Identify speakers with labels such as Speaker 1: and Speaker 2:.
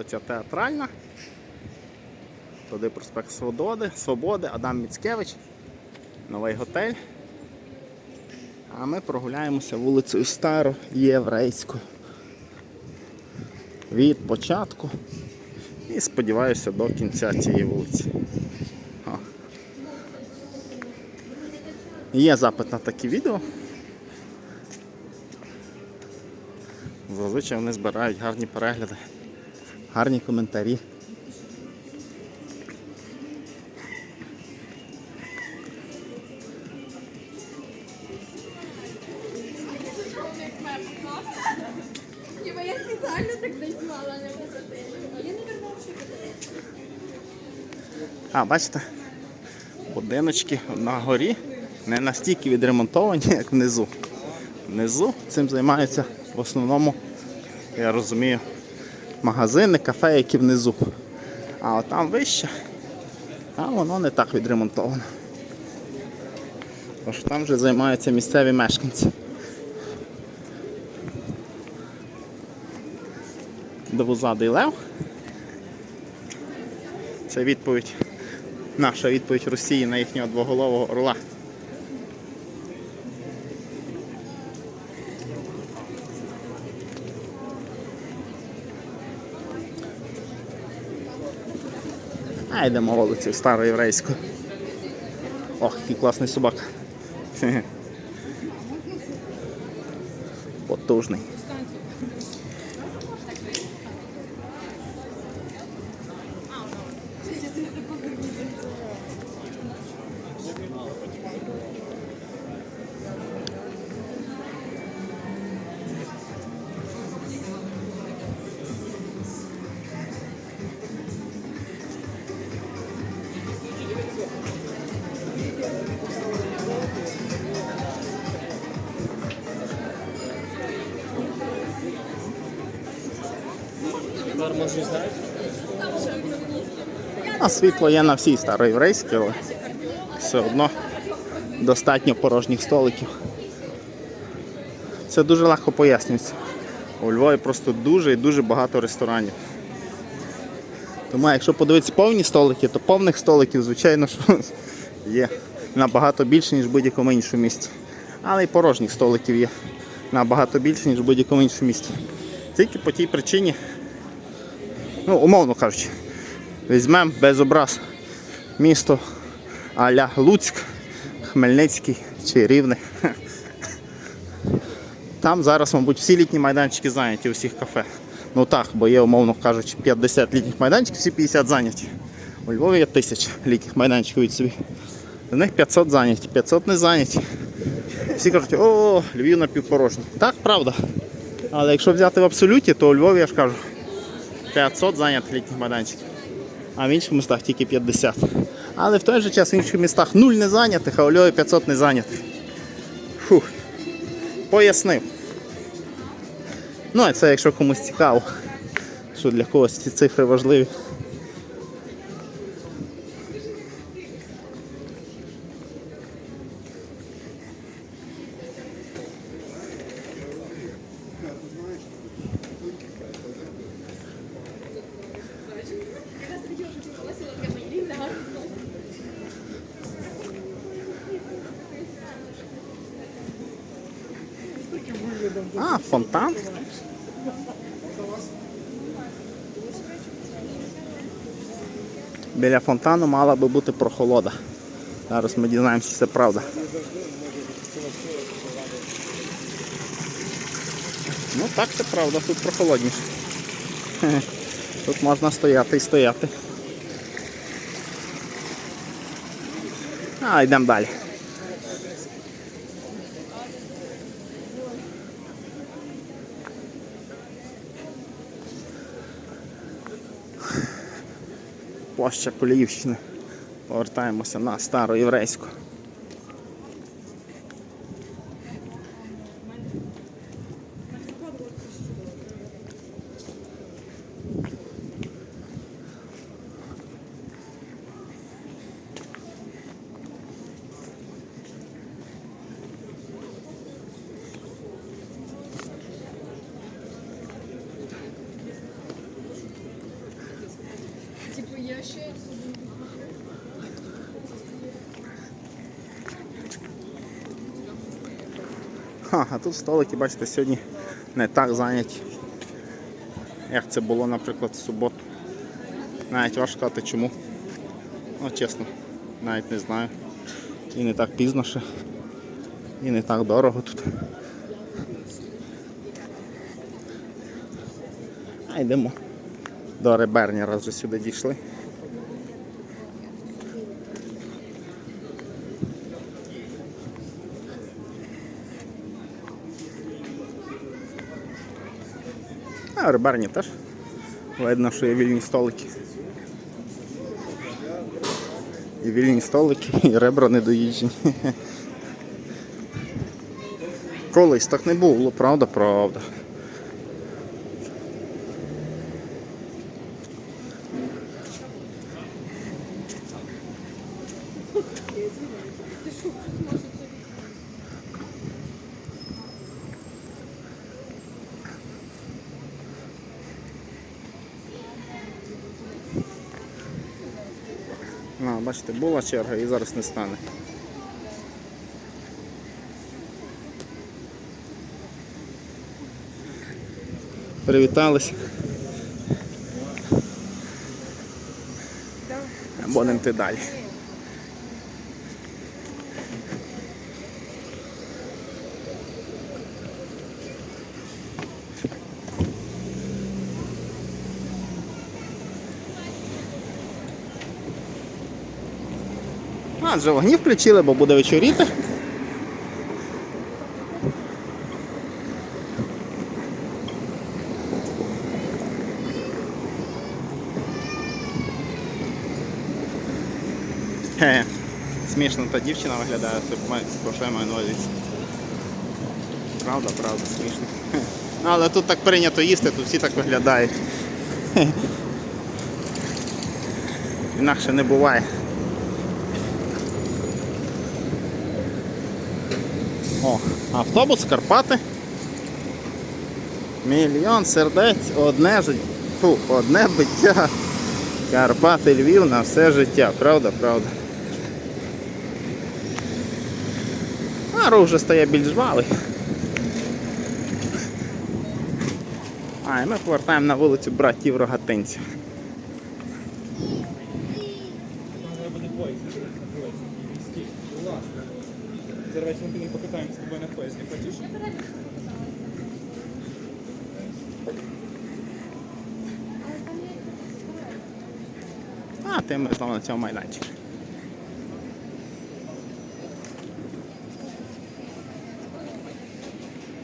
Speaker 1: вулиця Театральна. Туди проспект Свободи, Свободи, Адам Міцкевич, новий готель. А ми прогуляємося вулицею Староєврейською. Від початку і сподіваюся до кінця цієї вулиці. О. Є запит на такі відео. Зазвичай вони збирають гарні перегляди, гарні коментарі.
Speaker 2: А,
Speaker 1: бачите, будиночки на горі не настільки відремонтовані, як внизу. Внизу цим займаються в основному, я розумію, магазини, кафе, які внизу. А там вище, там воно не так відремонтовано. Тож там вже займаються місцеві мешканці. Двузадий лев. Це відповідь, наша відповідь Росії на їхнього двоголового орла. А йдемо вулицею староєврейською. Ох, який класний собака. А світло є на всій староєврейській, але все одно достатньо порожніх столиків. Це дуже легко пояснюється. У Львові просто дуже і дуже багато ресторанів. Тому якщо подивитися повні столики, то повних столиків, звичайно, що є набагато більше, ніж в будь-якому іншому місті. Але й порожніх столиків є набагато більше, ніж в будь-якому іншому місті. Тільки по тій причині, ну, умовно кажучи, візьмемо без образ місто Аля Луцьк, Хмельницький чи Рівне. Там зараз, мабуть, всі літні майданчики зайняті у всіх кафе. Ну так, бо є, умовно кажучи, 50 літніх майданчиків, всі 50 зайняті. У Львові є 1000 літніх майданчиків від собі. З них 500 зайняті, 500 не зайняті. Всі кажуть, о, Львів напівпорожній. Так, правда. Але якщо взяти в абсолюті, то у Львові я ж кажу 500 зайнятих літніх майданчиків. А в інших містах тільки 50. Але в той же час в інших містах 0 не зайнятих, а у Львові 500 не зайнятих. Фух. Пояснив. Ну, а це якщо комусь цікаво, що для когось ці цифри важливі. А, фонтан. Біля фонтану мала би бути прохолода. Зараз ми дізнаємося, чи це правда. Ну так, це правда, тут прохолодніше. Тут можна стояти і стояти. А, йдемо далі. Площа Коліївщини. Повертаємося на стару Ха, а тут столики, бачите, сьогодні не так зайняті, як це було, наприклад, в суботу. Навіть важко сказати чому. Ну, чесно, навіть не знаю. І не так пізно ще. І не так дорого тут. А йдемо до реберні, раз вже сюди дійшли. А рибарні теж. Видно, що є вільні столики. І вільні столики, і ребра недоїджені. Колись так не було, правда, правда. Бачите, була черга і зараз не стане. Привітались. Будемо йти далі. А, вже вогні включили, бо буде вечоріти. Смішно та дівчина виглядає, про що я маю на. Правда, правда, смішно. Ну, але тут так прийнято їсти, тут всі так виглядають. Інакше не буває. О, автобус Карпати. Мільйон сердець, одне життя. Фу, одне биття. Карпати Львів на все життя. Правда, правда. А рух вже стає більш жвавий. А, і ми повертаємо на вулицю братів Рогатинців.
Speaker 3: Зараз ми покатаємося з тобою на поїзді, хочеш?
Speaker 1: А, ти ми знову на цьому майданчику.